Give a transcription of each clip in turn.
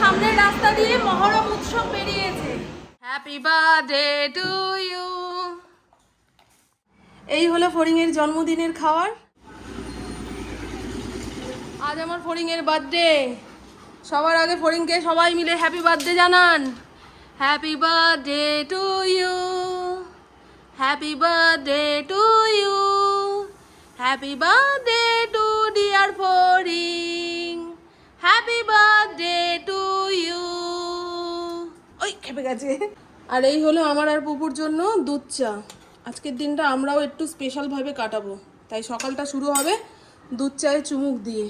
সামনের রাস্তা দিয়ে মহরম উৎসব বেরিয়েছে হ্যাপি বার্থডে টু ইউ এই হলো ফড়িংয়ের জন্মদিনের খাওয়ার। আজ আমার ফড়িংয়ের বার্থডে সবার আগে ফড়িংকে সবাই মিলে হ্যাপি বার্থডে জানান। Happy birthday to you happy birthday to you happy birthday to dear Phoring. Happy birthday খেপে গেছে। আর এই হলো আমার আর পুপুর জন্য দুধ চা। আজকের দিনটা আমরাও একটু স্পেশালভাবে কাটাবো। তাই সকালটা শুরু হবে দুধ চায়ে চুমুক দিয়ে।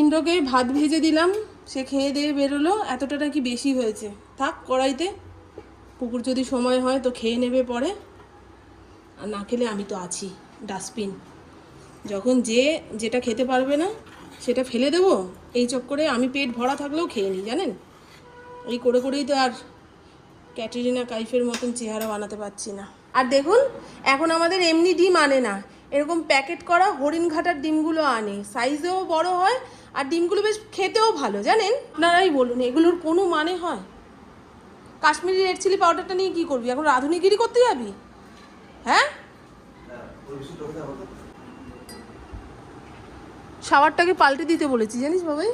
ইন্দ্রকে ভাত ভেজে দিলাম, সে খেয়ে দিয়ে বেরোলো, এতটা নাকি বেশি হয়েছে। থাক, কড়াইতে। পুকুর যদি সময় হয় তো খেয়ে নেবে পরে। আর না খেলে আমি তো আছি ডাস্টবিন যখন যে যেটা খেতে পারবে না, সেটা ফেলে দেবো। এই চক্করে আমি পেট ভরা থাকলেও খেয়ে নিই, জানেন? এই করে করেই তো আর ক্যাটেরিনা কাইফের মতন চেহারা বানাতে পারছি না। আর দেখুন, এখন আমাদের এমনি ডিম আনে না। এরকম প্যাকেট করা হরিণ ঘাটার ডিমগুলো আনে। সাইজেও বড় হয় আর ডিমগুলো বেশ খেতেও ভালো, জানেন? আপনারাই বলুন, এগুলোর কোনো মানে হয়? কাশ্মীরি রেড চিলি পাউডারটা নিয়ে কি করবি? এখন রাধুনিগিরি করতে যাবি? হ্যাঁ? শাওয়ারটাকে পাল্টে দিতে বলেছি, জানিস বাবাই?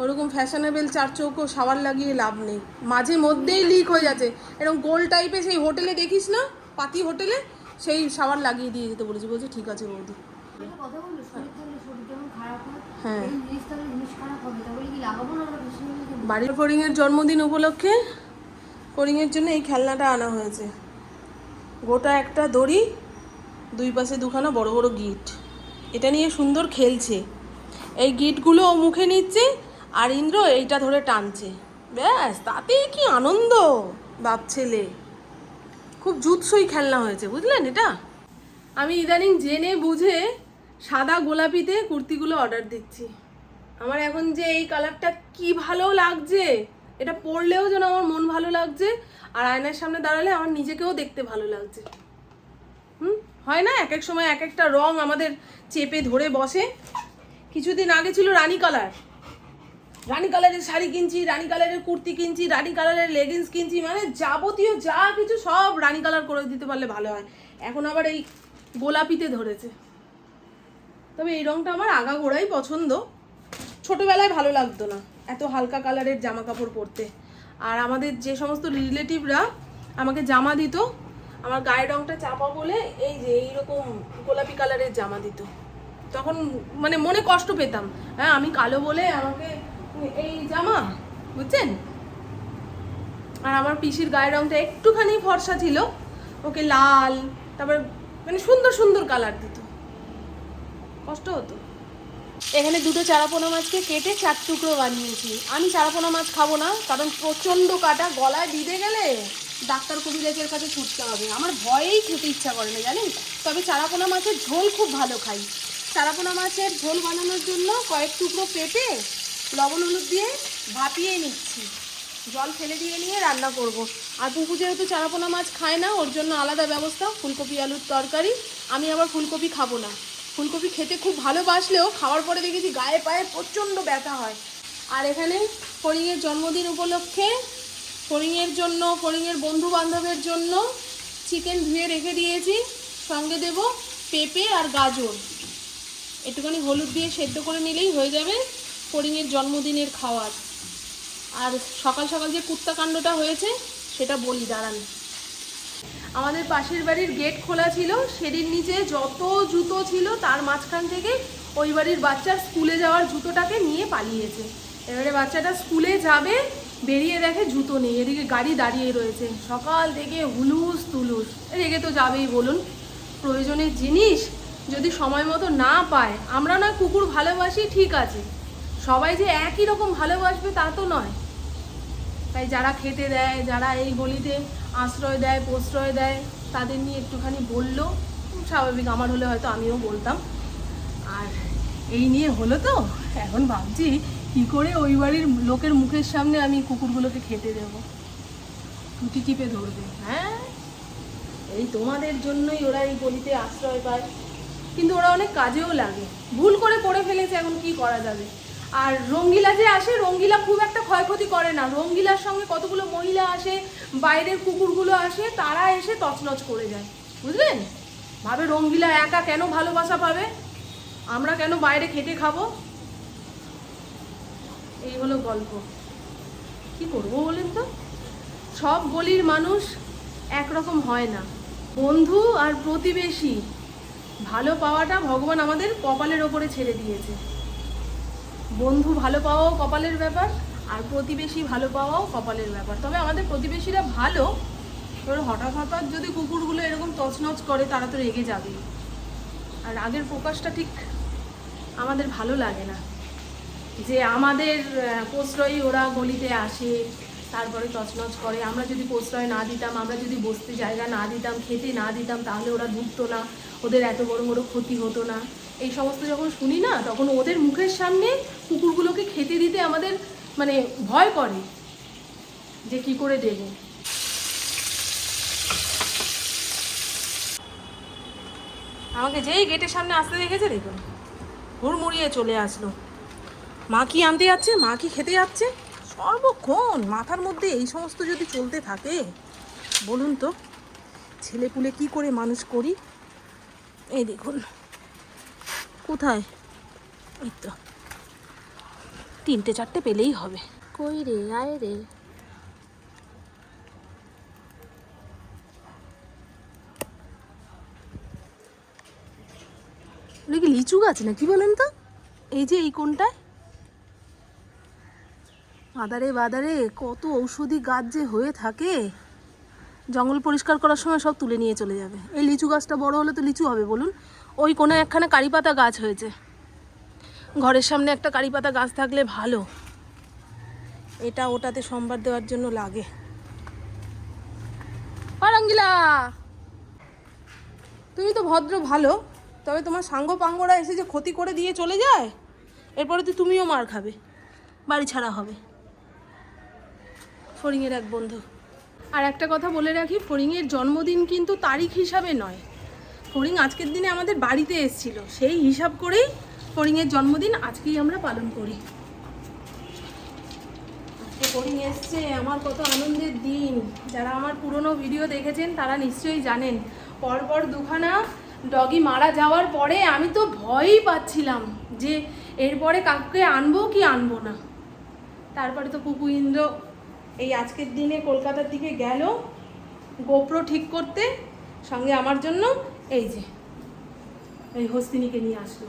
ওরকম ফ্যাশনেবল চার চৌকো শাওয়ার লাগিয়ে লাভ নেই। মাঝে মধ্যেই লিক হয়ে যাচ্ছে। এরকম গোল টাইপের সেই হোটেলে দেখিস না? পাতি হোটেলে সেই শাওয়ার লাগিয়ে দিয়ে যেতে বলেছি। বলছে, ঠিক আছে বৌদি। হয়? বাড়ির ফড়িংয়ের জন্মদিন উপলক্ষে ফড়িংয়ের জন্য এই খেলনাটা আনা হয়েছে। গোটা একটা দড়ি, দুই পাশে দুখানা বড় বড় গিট। এটা নিয়ে সুন্দর খেলছে। এই গিটগুলো ও মুখে নিচ্ছে আর ইন্দ্র এইটা ধরে টানছে। ব্যাস, তাতেই কি আনন্দ, বাপ ছেলে। খুব জুৎসই খেলনা হয়েছে, বুঝলেন এটা? আমি ইদানিং জেনে বুঝে সাদা গোলাপিতে কুর্তিগুলো অর্ডার দিচ্ছি। আমার এখন যে এই কালারটা কি ভালো লাগছে, এটা পরলেও যেন আমার মন ভালো লাগছে, আর আয়নার সামনে দাঁড়ালে আমার নিজেকেও দেখতে ভালো লাগছে। হুম? হয় না? এক এক সময় এক একটা রং আমাদের চেপে ধরে বসে? কিছুদিন আগে ছিল রানী কালার রানী কালারের শাড়ি কিনছি, রানী কালারের কুর্তি কিনছি, রানী কালারের লেগিংস কিনছি মানে যাবতীয় যা কিছু সব রানী কালার করে দিতে পারলে ভালো হয়। এখন আবার এই গোলাপিতে ধরেছে। তবে এই রংটা আমার আগাগোড়াই পছন্দ। ছোটোবেলায় ভালো লাগতো না এত হালকা কালারের জামা কাপড় পরতে। আর আমাদের যে সমস্ত রিলেটিভরা আমাকে জামা দিত, আমার গায়ের রংটা চাপা বলে এই যে এইরকম গোলাপি কালারের জামা দিত। তখন মানে মনে কষ্ট পেতাম হ্যাঁ আমি কালো বলে আমাকে এই জামা, বুঝছেন? আর আমার পিসির গায়ের রংটা একটুখানি ফর্সা ছিল। ওকে লাল, তারপর মানে সুন্দর সুন্দর কালার দিত। কষ্ট হতো। এখানে দুটো চারাপোনা মাছকে কেটে চার টুকরো বানিয়েছি। আমি চারাপোনা মাছ খাব না, কারণ প্রচণ্ড কাটা, গলায় দিতে গেলে ডাক্তার কবিরাজের কাছে ছুটতে হবে। আমার ভয়েই খেতে ইচ্ছা করে না, জানেন? তবে চারাপোনা মাছের ঝোল খুব ভালো খাই। চারাপোনা মাছের ঝোল বানানোর জন্য কয়েক টুকরো পেঁপে লবণ হলুদ দিয়ে ভাপিয়ে নিচ্ছি। জল ফেলে দিয়ে নিয়ে রান্না করব। আর পুকু যেহেতু চারাপোনা মাছ খায় না, ওর জন্য আলাদা ব্যবস্থা, ফুলকপি, আলুর তরকারি। আমি আবার ফুলকপি খাব না। ফুলকপি খেতে খুব ভালোবাসলেও খাওয়ার পরে দেখেছি গায়ে পায়ে প্রচণ্ড ব্যথা হয়। আর এখানে ফড়িংয়ের জন্মদিন উপলক্ষে ফড়িংয়ের জন্য, ফড়িংয়ের বন্ধু বান্ধবের জন্য চিকেন ধুয়ে রেখে দিয়েছি। সঙ্গে দেব পেঁপে আর গাজর। একটুখানি হলুদ দিয়ে সেদ্ধ করে নিলেই হয়ে যাবে। ফড়িংয়ের জন্মদিনের খাওয়ার। আর সকাল সকাল যে কুত্তাকাণ্ডটা হয়েছে, সেটা বলি, দাঁড়ান। আমাদের পাশের বাড়ির গেট খোলা ছিল, সেদিন নিচে যত জুতো ছিল, তার মাঝখান থেকে ওই বাড়ির বাচ্চার স্কুলে যাওয়ার জুতোটাকে নিয়ে পালিয়েছে। এবারে বাচ্চাটা স্কুলে যাবে, বেরিয়ে দেখে জুতো নেই, এদিকে গাড়ি দাঁড়িয়ে রয়েছে। সকাল থেকে হুলুস তুলুস। রেগে তো যাবেই, বলুন। প্রয়োজনের জিনিস যদি সময় মতো না পায়, আমরা না কুকুর ভালোবাসি, ঠিক আছে। সবাই যে একই রকম ভালোবাসবে তা তো নয়। তাই যারা খেতে দেয়, যারা এই গলিতে আশ্রয় দেয়, প্রশ্রয় দেয়, তাদের নিয়ে একটুখানি বলল স্বাভাবিক। আমার হলে হয়তো আমিও বলতাম। আর এই নিয়ে হলো তো। এখন ভাবছি কি করে ওই বাড়ির লোকের মুখের সামনে আমি কুকুরগুলোকে খেতে দেব। টুটি টিপে ধরবে। হ্যাঁ? এই তোমাদের জন্যই ওরা এই গলিতে আশ্রয় পায়। কিন্তু ওরা অনেক কাজেও লাগে। ভুল করে করে ফেলেছে, এখন কি করা যাবে? আর রঙ্গিলা যে আসে, রঙ্গিলা খুব একটা ক্ষয়ক্ষতি করে না। রঙ্গিলার সঙ্গে কতগুলো মহিলা আসে, বাইরের কুকুরগুলো আসে, তারা এসে তছনছ করে যায়। বুঝলেন? ভাবে রঙ্গিলা একা কেন ভালোবাসা পাবে? আমরা কেন বাইরে খেটে খাব? এই হলো গল্প। কি করব বলেন তো? সব গলির মানুষ একরকম হয় না। বন্ধু আর প্রতিবেশী। ভালো পাওয়াটা ভগবান আমাদের কপালের ওপরে ছেড়ে দিয়েছে। বন্ধু ভালো পাওয়াও কপালের ব্যাপার আর প্রতিবেশী ভালো পাওয়াও কপালের ব্যাপার। তবে আমাদের প্রতিবেশীরা ভালো এবার হঠাৎ হঠাৎ যদি কুকুরগুলো এরকম তছনছ করে তারা তো রেগে যাবে। আর রাগের প্রকাশটা ঠিক আমাদের ভালো লাগে না। যে আমাদের আহ, প্রশ্রয়ী ওরা গলিতে আসে তারপরে তছনছ করে। আমরা যদি প্রশ্রয় না দিতাম আমরা যদি বসতে জায়গা না দিতাম খেতে না দিতাম তাহলে ওরা ঢুকতো না ওদের এত বড় বড় ক্ষতি হতো না। এই সমস্ত যখন শুনি না, তখন ওদের মুখের সামনে কুকুরগুলোকে খেতে দিতে আমাদের মানে ভয় করে যে কি করে দেব। আমাকে যেই গেটের সামনে আসতে দেখেছে, দেখুন। হুড়মুড়িয়ে চলে আসলো। মা কি আনতে যাচ্ছে? মা কি খেতে যাচ্ছে? সর্বক্ষণ মাথার মধ্যে এই সমস্ত যদি চলতে থাকে, বলুন তো ছেলে পুলে কি করে মানুষ করি? এই দেখুন। কোথায়? এই তো। তিনটে চারটে পেলেই হবে। কই রে আয় রে। ওটা কি লিচু গাছ না কি বলেন তো? এই যে এই কোনটায়? আদারে বাদারে কত ঔষধি গাছ যে হয়ে থাকে। জঙ্গল পরিষ্কার করার সময় সব তুলে নিয়ে চলে যাবে। এই লিচু গাছটা বড় হলে তো লিচু হবে বলুন। ওই কোনো একখানে কারিপাতা গাছ হয়েছে। ঘরের সামনে একটা কারিপাতা গাছ থাকলে ভালো। এটা ওটাতে সম্বাদ দেওয়ার জন্য লাগে। পারাঙ্গিলা! তুমি তো ভদ্র ভালো, তবে তোমার সাঙ্গ পাঙ্গরা এসে যে ক্ষতি করে দিয়ে চলে যায়, এরপরে তো তুমিও মার খাবে। বাড়ি ছাড়া হবে। ফড়িংয়ের এক বন্ধু। আর একটা কথা বলে রাখি, ফড়িংয়ের জন্মদিন কিন্তু তারিখ হিসাবে নয়। ফড়িং আজকের দিনে আমাদের বাড়িতে এসেছিল। সেই হিসাব করেই ফড়িংয়ের জন্মদিন আজকেই আমরা পালন করি। ফড়িং এসছে, আমার কত আনন্দের দিন। যারা আমার পুরনো ভিডিও দেখেছেন, তারা নিশ্চয়ই জানেন, পরপর দুখানা ডগি মারা যাওয়ার পরে আমি তো ভয়ই পাচ্ছিলাম যে এরপরে কাকুকে আনব কি আনব না। তারপরে তো কুকু ইন্দ্র এই আজকের দিনে কলকাতার দিকে গেল, গোপ্রো ঠিক করতে, সঙ্গে আমার জন্য এই যে, এই হস্তিনীকে নিয়ে আসলো।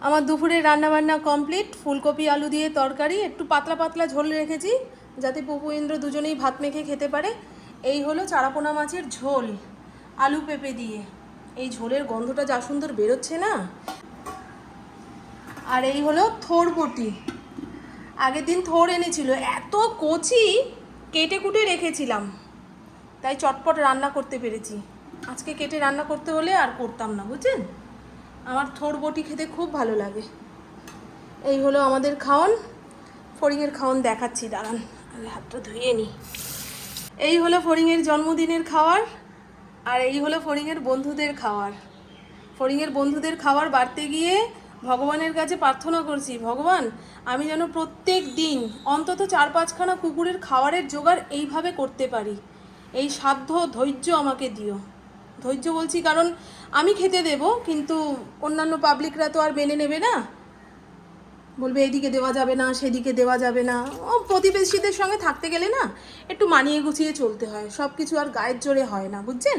আমার দুপুরের রান্নাবান্না কমপ্লিট, ফুলকপি, আলু দিয়ে তরকারি, একটু পাতলা পাতলা ঝোল রেখেছি, যাতে পপু ইন্দ্র দুজনেই ভাত মেখে খেতে পারে। এই হলো চারাপোনা মাছের ঝোল, আলু পেঁপে দিয়ে। এই ঝোলের গন্ধটা যা সুন্দর বেরোচ্ছে না? আর এই হলো থোর বটি। আগের দিন থোর এনেছিল, এত কচি, কেটে কুটে রেখেছিলাম। তাই চটপট রান্না করতে পেরেছি। আজকে কেটে রান্না করতে হলে আর করতাম না, বুঝছেন? আমার থোর বটি খেতে খুব ভালো লাগে। এই হলো আমাদের খাওন। ফড়িংয়ের খাওন দেখাচ্ছি, দাঁড়ান আগে হাতটা ধুয়ে নিই। এই হলো ফড়িংয়ের জন্মদিনের খাওয়ার আর এই হলো ফড়িংয়ের বন্ধুদের খাওয়ার। ফড়িংয়ের বন্ধুদের খাওয়ার বাড়তে গিয়ে ভগবানের কাছে প্রার্থনা করছি, ভগবান, আমি যেন প্রত্যেক দিন অন্তত চার পাঁচখানা কুকুরের খাওয়ারের জোগাড় এইভাবে করতে পারি। এই সাধ্য ধৈর্য আমাকে দিও। ধৈর্য বলছি, কারণ আমি খেতে দেব, কিন্তু অন্যান্য পাবলিকরা তো আর মেনে নেবে না। বলবে এদিকে দেওয়া যাবে না, সেদিকে দেওয়া যাবে না। ও প্রতিবেশীদের সঙ্গে থাকতে গেলে না, একটু মানিয়ে গুছিয়ে চলতে হয়। সব কিছু আর গায়ের জোরে হয় না, বুঝছেন?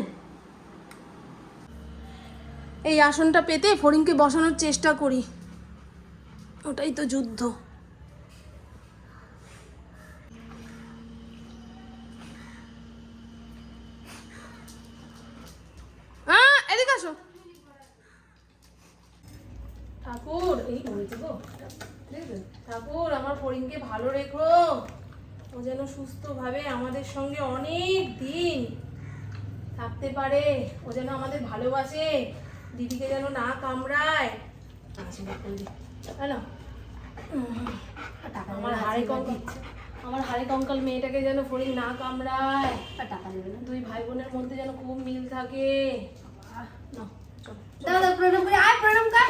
এই আসনটা পেতে ফড়িংকে বসানোর চেষ্টা করি। ওটাই তো যুদ্ধ আহ, এদিকে আসো ঠাকুর গো ঠাকুর আমার ফড়িংকে ভালো রেখো। ও যেন সুস্থভাবে আমাদের সঙ্গে অনেক দিন থাকতে পারে। ও যেন আমাদের ভালোবাসে। দিদিকে যেন না কামড়ায়। আশীর্বাদ করবি হ্যালো? আমার হাড়ে কঙ্কাল আমার হাড়ে কঙ্কাল মেয়েটাকে যেন ফড়িং না কামড়ায়। আর টাকা দেবে না। দুই ভাই বোনের মধ্যে যেন খুব মিল থাকে। দাদা প্রণাম করে আয় প্রণাম কর।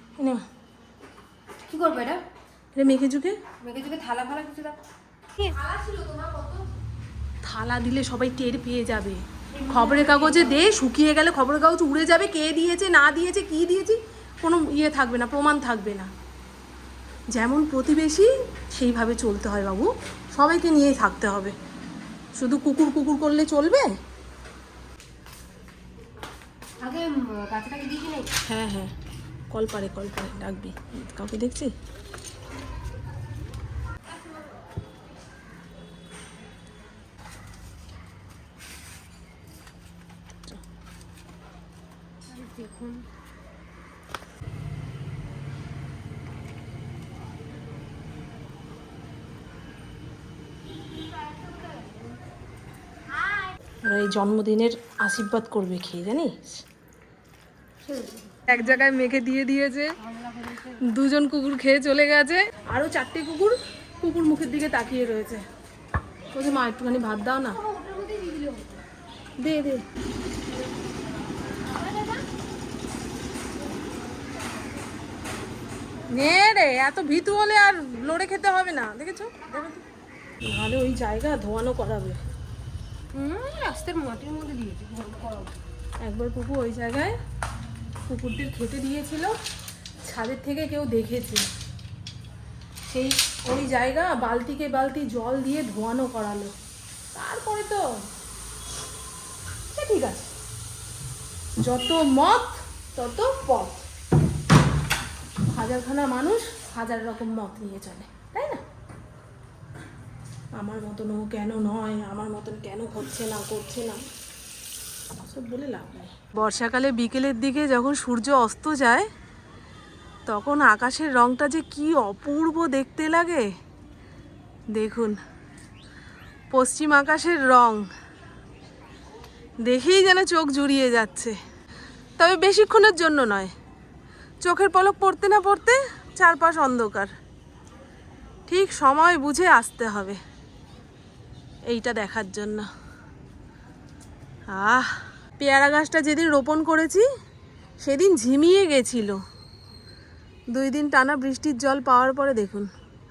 নে। কি করবে এটা? এটা মেখে চুকে মেঘে চোখে থালা ফালা কিছু দাও। থালা ছিল তোমার কত থালা দিলে সবাই টের পেয়ে যাবে। খবরের কাগজে দে শুকিয়ে গেলে খবরের কাগজ উড়ে যাবে কে দিয়েছে না দিয়েছে কি দিয়েছি কোনো ইয়ে থাকবে না প্রমাণ থাকবে না। যেমন প্রতিবেশী সেইভাবে চলতে হয় বাবু। সবাইকে নিয়েই থাকতে হবে। শুধু কুকুর কুকুর করলে চলবে? হ্যাঁ হ্যাঁ। কল পারে কল পারে ডাকবি। কাউকে দেখছি? এই জন্মদিনের আশীর্বাদ করবে খেয়ে জানিস? এক জায়গায় মেখে দিয়ে দিয়েছে। দুজন কুকুর খেয়ে চলে গেছে। আরও চারটে কুকুর কুকুর মুখের দিকে তাকিয়ে রয়েছে। বলছে মা একটুখানি ভাত দাও না। দে দে। নে রে এত ভীতু হলে আর লড়ে খেতে হবে না দেখেছ? দেখো নাহলে ওই জায়গা ধোয়ানো করাবে। হুম, রাস্তার মাটির মধ্যে দিয়েছি। একবার পুকু ওই জায়গায় কুকুরদের খেতে দিয়েছিল, ছাদের থেকে কেউ দেখেছে। সেই ওই জায়গা বালতিকে বালতি জল দিয়ে ধোয়ানো করালো। তারপরে তো ঠিক আছে। যত মত, তত পথ। হাজারখানা মানুষ হাজার রকম মত নিয়ে চলে, তাই না? আমার মতন ও কেন নয়, আমার মতন কেন হচ্ছে না, করছে না, সব বলে লাভ নেই। বর্ষাকালে বিকেলের দিকে যখন সূর্য অস্ত যায়, তখন আকাশের রংটা যে কি অপূর্ব দেখতে লাগে। দেখুন, পশ্চিম আকাশের রং দেখেই যেন চোখ জুড়িয়ে যাচ্ছে। তবে বেশিক্ষণের জন্য নয়, চোখের পলক পড়তে না পড়তে চারপাশ অন্ধকার। ঠিক সময় বুঝে আসতে হবে, এইটা দেখার জন্য। আহ! পেয়ারা গাছটা যেদিন রোপণ করেছি, সেদিন ঝিমিয়ে গেছিল। দুই দিন টানা বৃষ্টির জল পাওয়ার পরে দেখুন,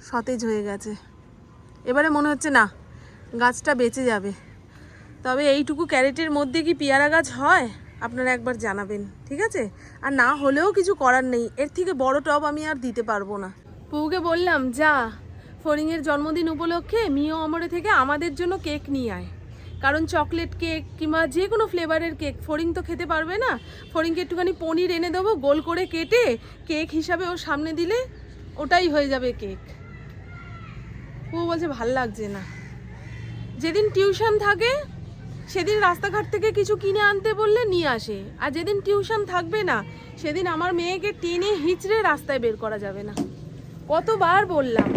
সতেজ হয়ে গেছে। এবারে মনে হচ্ছে না, গাছটা বেঁচে যাবে। তবে এইটুকু ক্যারেটের মধ্যে কি পেয়ারা গাছ হয়, আপনারা একবার জানাবেন, ঠিক আছে? আর না হলেও কিছু করার নেই, এর থেকে বড় টব আমি আর দিতে পারব না। বউকে বললাম, যা, ফড়িংয়ের জন্মদিন উপলক্ষে মিও অমরে থেকে আমাদের জন্য কেক নিয়ে আয়। কারণ চকলেট কেক কিংবা যে কোনো ফ্লেভারের কেক ফড়িং তো খেতে পারবে না। ফড়িংকে একটুখানি পনির এনে দেবো, গোল করে কেটে কেক হিসাবে ওর সামনে দিলে ওটাই হয়ে যাবে কেক ও বলছে, ভালো লাগছে না। যেদিন টিউশন থাকে, সেদিন রাস্তাঘাট থেকে কিছু কিনে আনতে বললে নিয়ে আসে। আর যেদিন টিউশন থাকবে না, সেদিন আমার মেয়েকে টেনে হিচড়ে রাস্তায় বের করা যাবে না। কতবার বললাম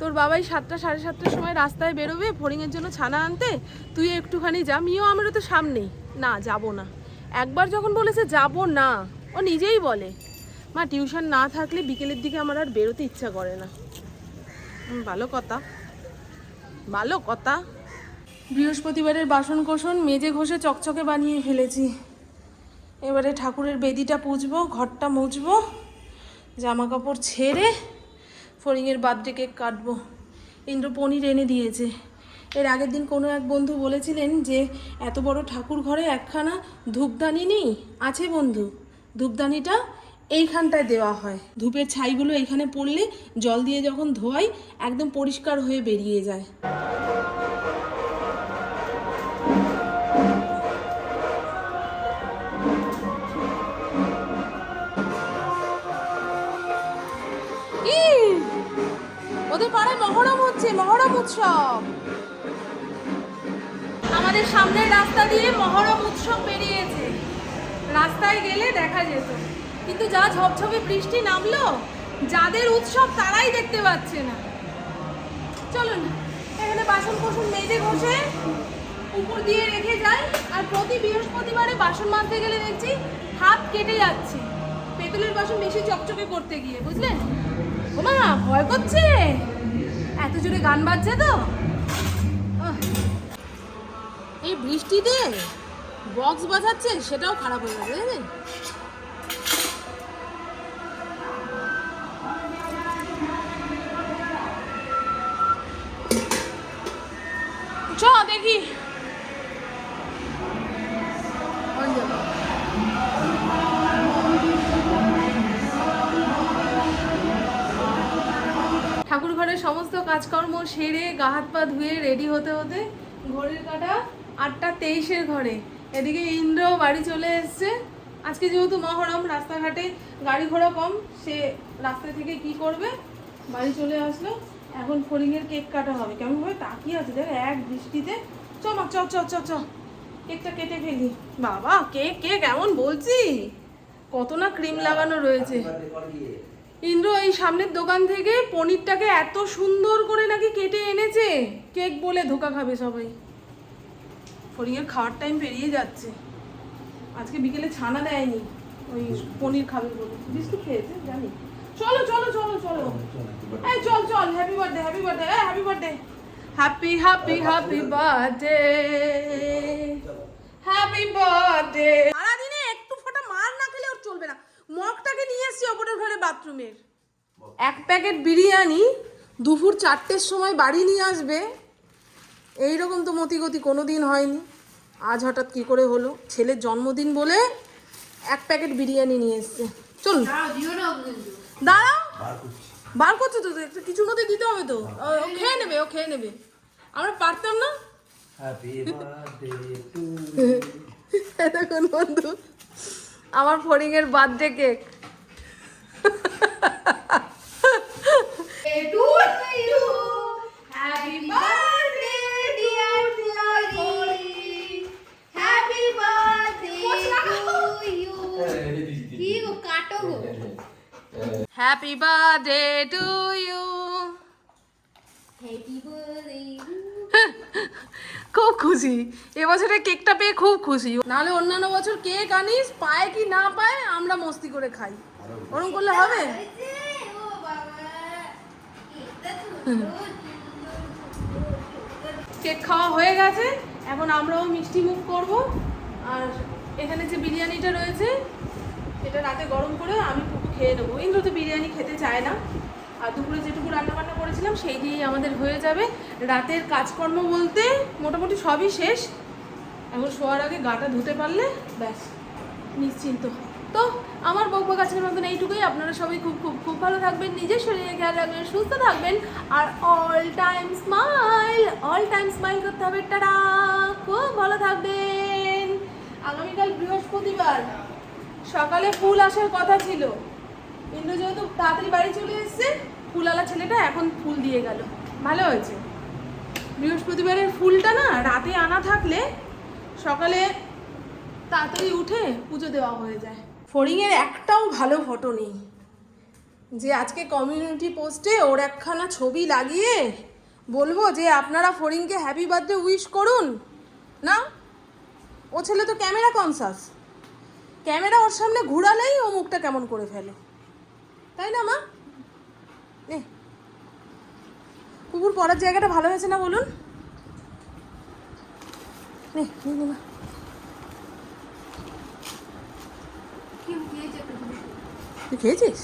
তোর বাবাই সাতটা, সাড়ে সাতটার সময় রাস্তায় বেরোবে, ফড়িংয়ের জন্য ছানা আনতে, তুই একটুখানি যা, মিও আমারও তো সামনেই। না, যাব না। একবার যখন বলেছে যাব না, ও নিজেই বলে। মা, টিউশন না থাকলে বিকেলের দিকে আমার আর বেরোতে ইচ্ছা করে না। ভালো কথা। ভালো কথা। বৃহস্পতিবারের বাসন কোসন মেজে ঘষে চকচকে বানিয়ে ফেলেছি। এবারে ঠাকুরের বেদিটা পুজবো, ঘরটা মুছবো জামা কাপড় ছেড়ে ফড়িংয়ের বার্থডে কেক কাটবো। ইন্দ্র পনির এনে দিয়েছে। এর আগের দিন কোনো এক বন্ধু বলেছিলেন যে, এত বড় ঠাকুর ঘরে একখানা ধূপদানি নেই? আছে বন্ধু। ধূপদানিটা এইখানটায় দেওয়া হয়। ধূপের ছাইগুলো এখানে পড়লে জল দিয়ে যখন ধোয়াই, একদম পরিষ্কার হয়ে বেরিয়ে যায়। মহরম উৎসব। আমাদের সামনের রাস্তা দিয়ে মহরম উৎসব বেরিয়েছে। রাস্তায় গেলে দেখা যেত। কিন্তু যা ঝপঝপে বৃষ্টি নামলো, যাদের উৎসব তারাই দেখতে পাচ্ছে না। চলুন, এখানে বাসন কোসন মেজে ঘষে উপর দিয়ে রেখে যায় আর প্রতি বৃহস্পতিবারে বাসন মাজতে গেলে দেখছি হাত কেটে যাচ্ছে। পেতলের বাসন বেশি চকচকে করতে গিয়ে, বুঝলেন? ওমা, ভয় করছে? এত জোরে গান বাজছে তো। এই বৃষ্টিতে বক্স বাজাচ্ছে সেটাও খারাপ হয়ে গেছে সমস্ত কাজকর্ম সেরে গা হাত পা ধুয়ে রেডি হতে হতে ঘড়ির কাটা আটটা তেইশের ঘরে। এদিকে ইন্দ্র বাড়ি চলে এসছে। আজকে যেহেতু মহরম, রাস্তাঘাটে গাড়ি ঘোড়া কম, সে রাস্তা থেকে কি করবে? বাড়ি চলে আসলো। এখন ফড়িংয়ের কেক কাটা হবে। কেমন ভাবে তাকিয়ে আছে, দেখ, এক বৃষ্টিতে চ মা, চ চ চ চ। কেকটা কেটে ফেলি। বাবা, কেক কেক, এমন বলছি। কত না ক্রিম লাগানো রয়েছে। ইন্দ্র এই সামনের দোকান থেকে পনিরটাকে এত সুন্দর করে নাকি কেটে এনেছে? কেক বলে ধোকা খাবে সবাই। ফড়িংয়ের খাওয়ার টাইম পেরিয়ে যাচ্ছে। আজকে বিকেলে ছানা দেয়নি। ওই পনির খাবে বলে। বিস্কুট খেয়েছে জানি। চলো চলো চলো চলো। এই চল চল হ্যাপি বার্থডে হ্যাপি বার্থডে এই happy birthday happy happy happy birthday happy birthday সারাদিনে একটু ফোঁটা মার না খেলে ওর চলবে না মগটাকে নিয়ে এসছি ওপরের ঘরে বাথরুমের। এক প্যাকেট বিরিয়ানি দুপুর চারটের সময় বাড়ি নিয়ে আসবে। এই রকম তো মতিগতি কোনো দিন হয়নি। আজ হঠাৎ কি করে হলো? ছেলের জন্মদিন বলে এক প্যাকেট বিরিয়ানি নিয়ে এসছে। চলুন। দাঁড়াও বার করছ। তো? একটু কিছুর মধ্যে দিতে হবে তো। ও ও খেয়ে নেবে ও খেয়ে নেবে। আমরা পারতাম না। হ্যাপি বার্থডে দেখুন বন্ধু। আমার ফড়িং এর birthday cake. Happy birthday to you happy birthday খুব খুশি। এবছরে কেকটা পেয়ে খুব খুশি। নাহলে অন্যান্য বছর কেক আনিস, পায় কি না পায়, আমরা মস্তি করে খাই। ওরকম করলে হবে? কেক খাওয়া হয়ে গেছে। এখন আমরাও মিষ্টি মুখ করব। আর এখানে যে বিরিয়ানিটা রয়েছে, এটা রাতে গরম করে আমি পুকু খেয়ে নেব। ইন্দ্র তো বিরিয়ানি খেতে চায় না। আর দুপুরে যেটুকু রান্না বান্না করেছিলাম, সেই দিয়েই আমাদের হয়ে যাবে। রাতের কাজকর্ম বলতে মোটামুটি সবই শেষ। এখন শোয়ার আগে গাটা ধুতে পারলে, ব্যাস, নিশ্চিন্ত। তো আমার বকবক আজকের মতন এইটুকুই। আপনারা সবাই খুব খুব খুব ভালো থাকবেন, নিজের শরীরে খেয়াল রাখবেন, সুস্থ থাকবেন। আর all time smile all time smile করতে হবে। টাটা! খুব ভালো থাকবেন। আগামীকাল বৃহস্পতিবার। সকালে ফুল আসার কথা ছিল। কিন্তু যেহেতু তাড়াতাড়ি বাড়ি চলে এসেছে। ফুলওয়ালা ছেলেটা এখন ফুল দিয়ে গেল। ভালো হয়েছে। বৃহস্পতিবারের ফুলটা না রাতে আনা থাকলে সকালে তাড়াতাড়ি উঠে পুজো দেওয়া হয়ে যায়। ফড়িংয়ের একটাও ভালো ফটো নেই। যে আজকে কমিউনিটি পোস্টে ওর একখানা ছবি লাগিয়ে বলব যে আপনারা ফড়িংকে হ্যাপি বার্থডে উইশ করুন। না? ও ছেলে তো ক্যামেরা কনসাস ক্যামেরা ওর সামনে ঘুরালেই ও মুখটা কেমন করে ফেলে। তাই না মা? কুকুর পড়ার জায়গাটা ভালো হয়েছে না বলুন? খেয়েছিস?